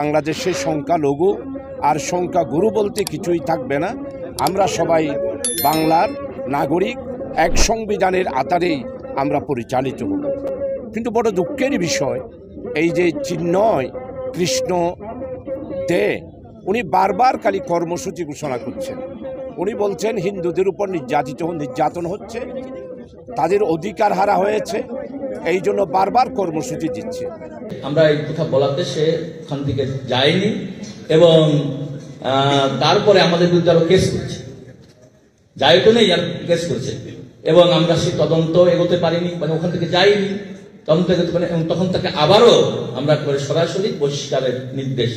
বাংলাদেশের সংখ্যালঘু আর সংখ্যা গুরু বলতে কিছুই থাকবে না। আমরা সবাই বাংলার নাগরিক, এক সংবিধানের আতারেই আমরা পরিচালিত হব। কিন্তু বড় দুঃখের বিষয়, এই যে চিহ্নয় কৃষ্ণ দে, উনি বারবার খালি কর্মসূচি ঘোষণা করছেন। উনি বলছেন, হিন্দুদের উপর নির্যাতিত নির্যাতন হচ্ছে, তাদের অধিকার হারা হয়েছে, এই জন্য বারবার কর্মসূচি দিচ্ছে। আমরা এই কথা বলাতে সে ওখান থেকে যায়নি এবং তারপরে আমাদের বিরুদ্ধে আরও কেস করছে। যাই তো নেই কেস করছে। এবং আমরা সেই তদন্ত এগোতে পারিনি মানে ওখান থেকে যাইনি। তদন্ত এগোতে পারিনি এবং তখন তাকে আবারও আমরা করে সরাসরি বহিষ্কারের নির্দেশ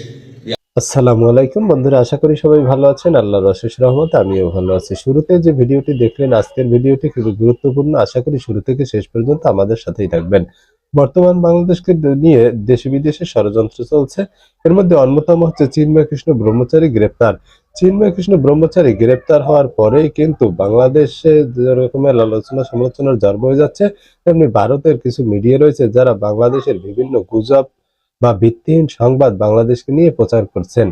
আসসালামু আলাইকুম। বন্ধুরা, আশা করি সবাই ভালো আছেন। আল্লাহর অশেষ রহমত, আমিও ভালো আছি। শুরুতে যে ভিডিওটি দেখলেন, আজকের ভিডিওটি খুবই গুরুত্বপূর্ণ। আশা করি শুরু থেকে শেষ পর্যন্ত আমাদের সাথেই থাকবেন। বর্তমান বাংলাদেশকে নিয়ে দেশে বিদেশে ষড়যন্ত্র চলছে। এর মধ্যে অন্যতম হচ্ছে চিন্ময় কৃষ্ণ ব্রহ্মচারী গ্রেপ্তার। চিন্ময় কৃষ্ণ ব্রহ্মচারী গ্রেপ্তার হওয়ার পরেই কিন্তু বাংলাদেশে যে রকমের আলোচনা সমালোচনার জন্ম হয়ে যাচ্ছে, তেমনি ভারতের কিছু মিডিয়া রয়েছে যারা বাংলাদেশের বিভিন্ন গুজব বা ভিত্তিহীন সংবাদ বাংলাদেশকে নিয়ে প্রচার করছেন।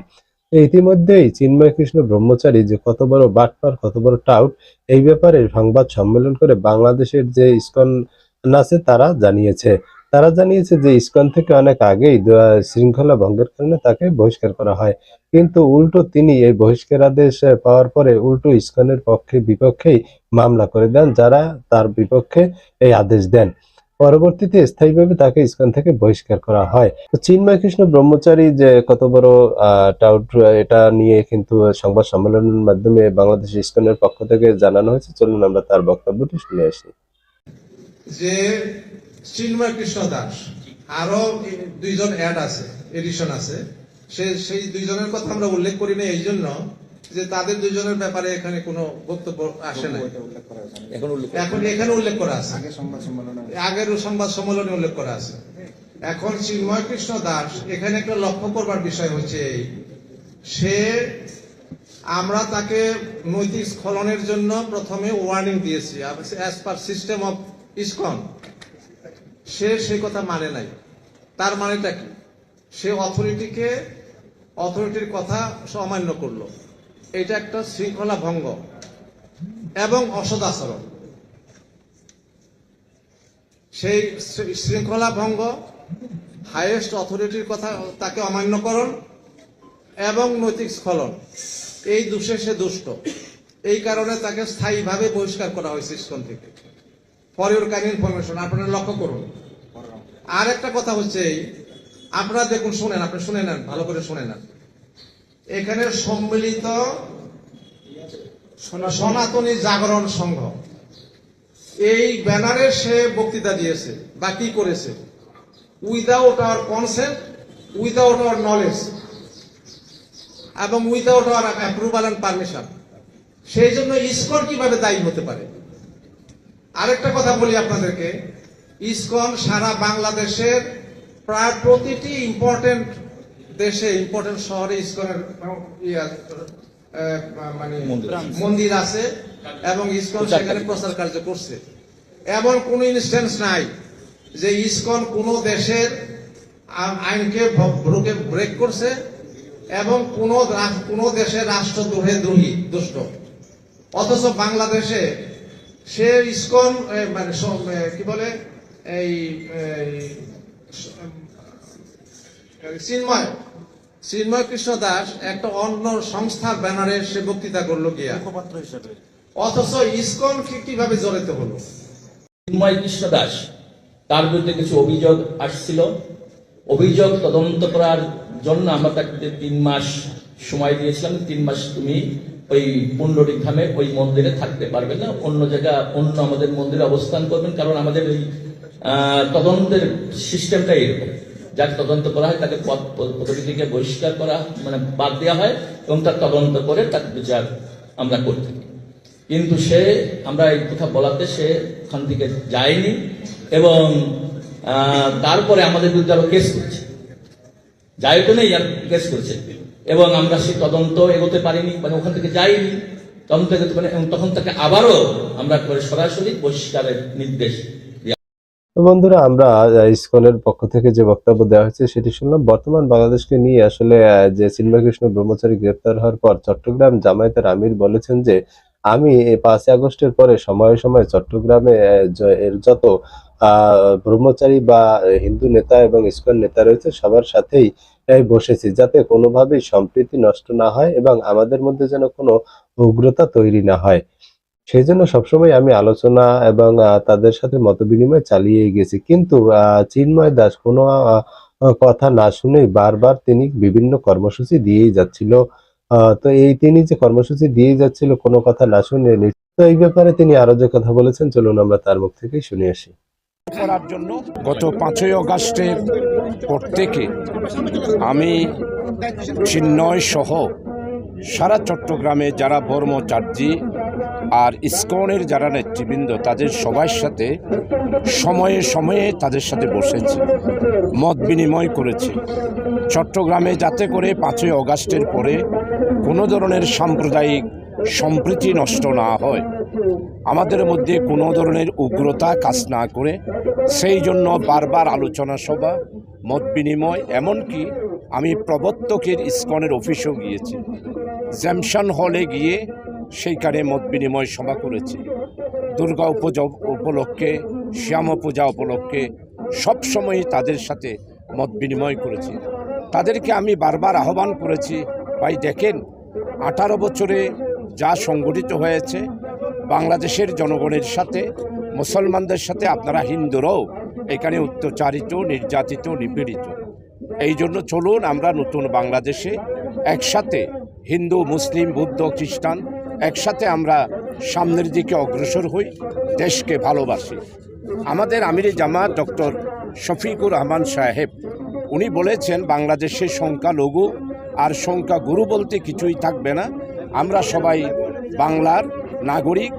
ইতিমধ্যেই চিন্ময় কৃষ্ণ ব্রহ্মচারী যে কত বড় বাটপার, কত বড় টাউট, এই ব্যাপারে সংবাদ সম্মেলন করে বাংলাদেশের যে ইসকন আছে তারা জানিয়েছে। তারা জানিয়েছে যে ইসকন থেকে অনেক আগেই শৃঙ্খলা ভঙ্গের কারণে তাকে বহিষ্কার করা হয়। কিন্তু উল্টো তিনি এই বহিষ্কার আদেশ পাওয়ার পরে উল্টো ইসকনের পক্ষে বিপক্ষেই মামলা করে দেন, যারা তার বিপক্ষে এই আদেশ দেন। পরবর্তীতে স্থায়ীভাবে তাকে ইসকন থেকে বহিষ্কার করা হয়। তো চিন্ময় কৃষ্ণ ব্রহ্মচারী যে কত বড় টাউট, এটা নিয়ে কিন্তু সংবাদ সম্মেলনের মাধ্যমে বাংলাদেশ ইসকনের পক্ষ থেকে জানানো হয়েছে। চলুন আমরা তার বক্তব্যটি শুনে আসি। চিন্ময় কৃষ্ণ দাস। আরও দুইজন অ্যাড আছে এডিশন আছে। সে সেই দুইজনের কথা আমরা উল্লেখ করি না এই জন্য যে তাদের দুইজনের ব্যাপারে এখানে কোনো বক্তব্য আসে না এখন উল্লেখ এখন এখানে উল্লেখ করা আছে। আগে সংবাদ সম্মেলনে আগের সংবাদ সম্মেলনে উল্লেখ করা আছে। এখন চিন্ময় কৃষ্ণ দাস এখানে একটা লক্ষ্য করবার বিষয় হচ্ছে এই। সে আমরা তাকে নৈতিক স্খলনের জন্য প্রথমে ওয়ার্নিং দিয়েছি as per system of ISKCON সে সেই কথা মানে নাই। তার মানেটা কি? সে অথরিটিকে, অথরিটির কথা অমান্য করল। এটা একটা শৃঙ্খলা ভঙ্গ এবং অসদাচরণ সেই শৃঙ্খলা ভঙ্গ হাইয়েস্ট অথরিটির কথা তাকে অমান্যকরণ এবং নৈতিক স্খলন। এই দোষে সে দুষ্ট। এই কারণে তাকে স্থায়ীভাবে বহিষ্কার করা হয়েছে ইস্কন থেকে। ফর ইউর কাইন্ড ইনফরমেশন আপনারা লক্ষ্য করুন। আর একটা কথা হচ্ছে, আপনারা দেখুন, শুনেন, আপনি শুনে নেন, ভালো করে শুনে নেন। এখানে সম্মিলিত সনাতনী জাগরণ সংঘ। এই ব্যানারে সে বক্তৃতা দিয়েছে, বা কি করেছে? Without our consent without our knowledge এবং without our approval and permission সেই জন্য ইসকন কীভাবে দায়ী হতে পারে? আরেকটা কথা বলি আপনাদেরকে। ইসকন সারা বাংলাদেশের প্রায় প্রতিটি ইম্পর্টেন্ট দেশে ইম্পর্টেন্ট শহরে ইসকনের মানে মন্দির আছে। এবং ইসকন সেখানে প্রচার কার্য করছে। এমন কোন ইনস্ট্যান্স নাই যে ইসকন কোন দেশের আইনকে ভ্রুকে ব্রেক করছে এবং কোন কোন দেশের রাষ্ট্রদ্রোহে দ্রোহী দুষ্ট। অথচ বাংলাদেশে সে ইসকন মানে কি বলে? এই এই, স- এম, চিন্ময় চিন্ময় কৃষ্ণ দাস একটা অন্য সংস্থার ব্যানারে সে বক্তৃতা করল গিয়া। মুখপাত্র হিসেবে। অথচ ইসকন কি- কীভাবে জড়িত হলো? চিন্ময় কৃষ্ণ দাস তার বিরুদ্ধে কিছু অভিযোগ আসছিল। অভিযোগ তদন্ত করার জন্য আমরা তাকে তিন মাস সময় দিয়েছিলাম। তিন মাস তুমি ওই পুণ্ডরিক ধামে ওই মন্দিরে থাকতে পারবে না। অন্য জায়গা অন্য আমাদের মন্দিরে অবস্থান করবেন কারণ আমাদের আহ, তদন্তের সিস্টেমটা এরকম। যাকে তদন্ত করা হয় তাকে পদ থেকে বহিষ্কার করা মানে বাদ দেওয়া হয় এবং তার তদন্ত করে তার বিচার আমরা করে থাকি। কিন্তু সে আমরা এই কথা বলাতে সে ওখান থেকে যায়নি এবং তারপরে আমাদের বিরুদ্ধে আরও কেস করছে। যাই তো নেই আর কেস করছে। এবং আমরা সেই তদন্ত এগোতে পারিনি মানে ওখান থেকে যাইনি, তদন্ত এগোতে পারিনি, এবং তখন তাকে আবারও আমরা করে সরাসরি বহিষ্কারের নির্দেশ বন্ধুরা, আমরা ইসকনের পক্ষ থেকে যে বক্তব্য দেওয়া হয়েছে সেটি শুনলাম। বর্তমান বাংলাদেশকে নিয়ে আসলে যে চিন্ময়কৃষ্ণ ব্রহ্মচারী গ্রেপ্তার হওয়ার পর চট্টগ্রাম জামায়াতের আমির বলেছেন যে, আমি পাঁচই আগস্টের পরে সময়ে সময়ে চট্টগ্রামে এর যত ব্রহ্মচারী বা হিন্দু নেতা এবং ইস্কন নেতা রয়েছে, সবার সাথেই বসেছি, যাতে কোনোভাবেই সম্প্রীতি নষ্ট না হয় এবং আমাদের মধ্যে যেন কোনো উগ্রতা তৈরি না হয়। সেই জন্য সবসময় আমি আলোচনা এবং তাদের সাথে মত বিনিময় চালিয়ে গেছি। কিন্তু চিন্ময় দাস কোনো কথা না শুনেই বারবার তিনি বিভিন্ন কর্মসূচি দিয়েই যাচ্ছিল। তো এই তিনি যে কর্মসূচি দিয়ে যাচ্ছিল কোনো কথা না শুনে তো এই ব্যাপারে তিনি আরও যে কথা বলেছেন, চলুন আমরা তার মুখ থেকেই শুনে আসি। করার জন্য গত পাঁচই অগাস্টের পর থেকে আমি চিন্ময় সহ সারা চট্টগ্রামে যারা ব্রহ্মচার্যী আর ইসকনের যারা নেতৃবৃন্দ, তাদের সবার সাথে সময়ে সময়ে তাদের সাথে বসেছি, মত বিনিময় করেছি। চট্টগ্রামে যাতে করে পাঁচই অগাস্টের পরে কোনো ধরনের সাম্প্রদায়িক সম্প্রীতি নষ্ট না হয় আমাদের মধ্যে কোনো ধরনের উগ্রতা কাজ না করে, সেই জন্য বারবার আলোচনা সভা, মত বিনিময়, এমনকি আমি প্রবর্তকের ইস্কনের অফিসেও গিয়েছি। জ্যামশন হলে গিয়ে সেইখানে মত বিনিময় সভা করেছি। দুর্গা উপজা উপলক্ষে, শ্যাম পূজা উপলক্ষে সবসময় তাদের সাথে মত বিনিময় করেছি। তাদেরকে আমি বারবার আহ্বান করেছি, ভাই, দেখেন, আঠারো বছরে যা সংগঠিত হয়েছে বাংলাদেশের জনগণের সাথে, মুসলমানদের সাথে, আপনারা হিন্দুরাও এখানে অত্যাচারিত নির্যাতিত, নিপীড়িত। এই জন্য চলুন আমরা নতুন বাংলাদেশে একসাথে হিন্দু, মুসলিম, বৌদ্ধ, খ্রিস্টান, একসাথে আমরা সামনের দিকে অগ্রসর হই, দেশকে ভালোবাসি। আমাদের আমির জামাত ডক্টর শফিকুর রহমান সাহেব, উনি বলেছেন, বাংলাদেশে সংখ্যালঘু আর সংখ্যা গুরু বলতে কিছুই থাকবে না। আমরা সবাই বাংলার নাগরিক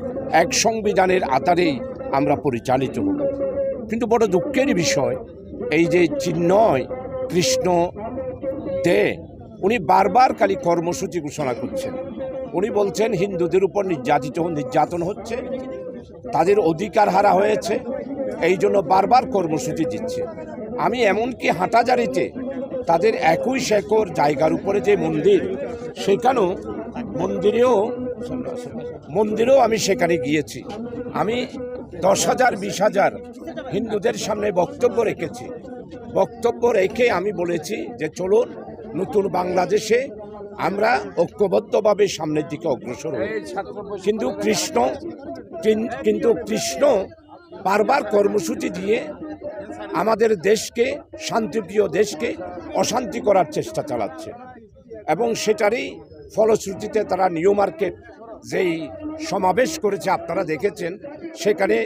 এক সংবিধানের আতারেই আমরা পরিচালিত কিন্তু বড় দুঃখের বিষয়, এই যে চিহ্নয় কৃষ্ণ দে, উনি বারবার খালি কর্মসূচি ঘোষণা করছেন। উনি বলছেন হিন্দুদের উপর নির্যাতিত নির্যাতন হচ্ছে, তাদের অধিকার হারা হয়েছে, এই জন্য বারবার কর্মসূচি দিচ্ছে। আমি এমনকি হাঁটাজারিতে তাদের একই একর জায়গার উপরে যে মন্দির, সেখানেও মন্দিরেও মন্দিরেও আমি সেখানে গিয়েছি। আমি দশ হাজার, বিশ হাজার হিন্দুদের সামনে বক্তব্য রেখেছি। বক্তব্য রেখে আমি বলেছি যে চলুন নতুন বাংলাদেশে আমরা ঐক্যবদ্ধভাবে সামনের দিকে অগ্রসর হই। কিন্তু কৃষ্ণ, কিন- কিন্তু কৃষ্ণ বারবার কর্মসূচি দিয়ে আমাদের দেশকে, শান্তিপ্রিয় দেশকে অশান্তি করার চেষ্টা চালাচ্ছে। এবং সেটারই ফলশ্রুতিতে তারা নিউ মার্কেট যেই সমাবেশ করেছে আপনারা দেখেছেন, সেখানে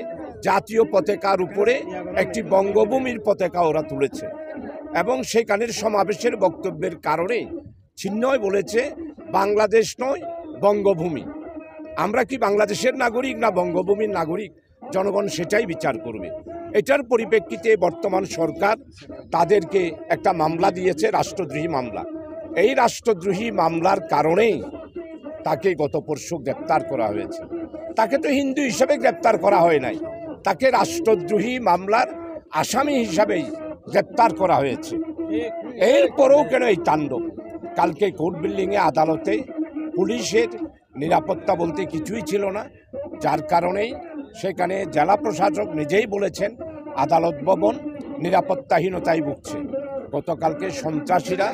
জাতীয় পতাকার উপরে একটি বঙ্গভূমির পতাকা ওরা তুলেছে এবং সেখানের সমাবেশের বক্তব্যের কারণে চিহ্নয় বলেছে, বাংলাদেশ নয়, বঙ্গভূমি। আমরা কি বাংলাদেশের নাগরিক না বঙ্গভূমির নাগরিক? জনগণ সেটাই বিচার করবে। এটার পরিপ্রেক্ষিতে বর্তমান সরকার তাদেরকে একটা মামলা দিয়েছে, রাষ্ট্রদ্রোহী মামলা। এই রাষ্ট্রদ্রোহী মামলার কারণেই তাকে গত পরশু গ্রেপ্তার করা হয়েছে। তাকে তো হিন্দু হিসাবে গ্রেপ্তার করা হয় নাই। তাকে রাষ্ট্রদ্রোহী মামলার আসামি হিসাবেই গ্রেপ্তার করা হয়েছে। এরপরেও কেন এই তাণ্ডব? কালকে কোর্ট বিল্ডিংয়ে আদালতে পুলিশের নিরাপত্তা বলতে কিছুই ছিল না। যার কারণেই সেখানে জেলা প্রশাসক নিজেই বলেছেন, আদালত ভবন নিরাপত্তাহীনতায় ভুগছে। গতকালকে সন্ত্রাসীরা,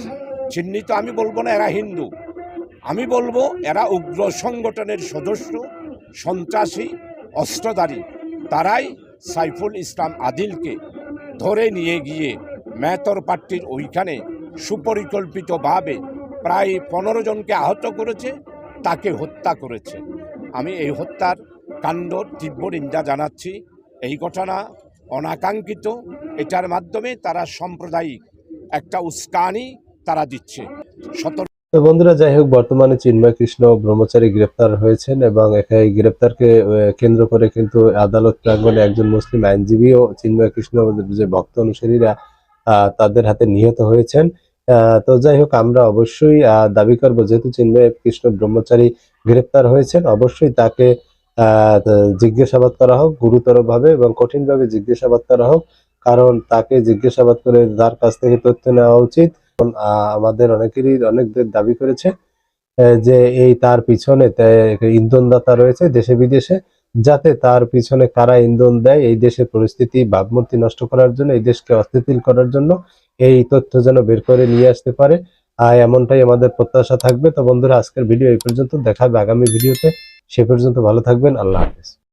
চিহ্নিত আমি বলব না এরা হিন্দু আমি বলব, এরা উগ্র সংগঠনের সদস্য, সন্ত্রাসী, অস্ত্রধারী। তারাই সাইফুল ইসলাম আদিলকে ধরে নিয়ে গিয়ে মেহতর পাট্টির ওইখানে সুপরিকল্পিতভাবে প্রায় পনেরো জনকে আহত করেছে, তাকে হত্যা করেছে। আমি এই হত্যার কাণ্ড, তীব্র নিন্দা জানাচ্ছি। এই ঘটনা অনাকাঙ্ক্ষিত। এটার মাধ্যমে তারা সাম্প্রদায়িক একটা উস্কানি তারা দিচ্ছে। সতর্ক তো বন্ধুরা, যাই হোক, বর্তমানে চিন্ময় কৃষ্ণ ব্রহ্মচারী গ্রেপ্তার হয়েছেন এবং এই গ্রেপ্তারকে কেন্দ্র করে কিন্তু আদালত প্রাঙ্গণে একজন মুসলিম আইনজীবীও চিন্ময় কৃষ্ণ যে ভক্ত অনুসারীরা তাদের হাতে নিহত হয়েছেন। তো যাই হোক, আমরা অবশ্যই দাবি করব, যেহেতু চিন্ময় কৃষ্ণ ব্রহ্মচারী গ্রেপ্তার হয়েছেন, অবশ্যই তাকে জিজ্ঞাসাবাদ করা হোক, গুরুতরভাবে এবং কঠিনভাবে জিজ্ঞাসাবাদ করা হোক, কারণ তাকে জিজ্ঞাসাবাদ করে তার কাছ থেকে তথ্য নেওয়া উচিত। আমাদের অনেকেরই অনেকদের দাবি করেছে যে এই তার পিছনে ইন্ধনদাতা রয়েছে দেশে বিদেশে, যাতে তার পিছনে কারা ইন্ধন দেয়, এই দেশের পরিস্থিতি ভাবমূর্তি নষ্ট করার জন্য, এই দেশকে অস্থিতিল করার জন্য এই তথ্য যেন বের করে নিয়ে আসতে পারে। আর এমনটাই আমাদের প্রত্যাশা থাকবে। তো বন্ধুরা, আজকের ভিডিও এই পর্যন্ত। দেখা হবে আগামী ভিডিওতে। সে পর্যন্ত ভালো থাকবেন। আল্লাহ হাফেজ।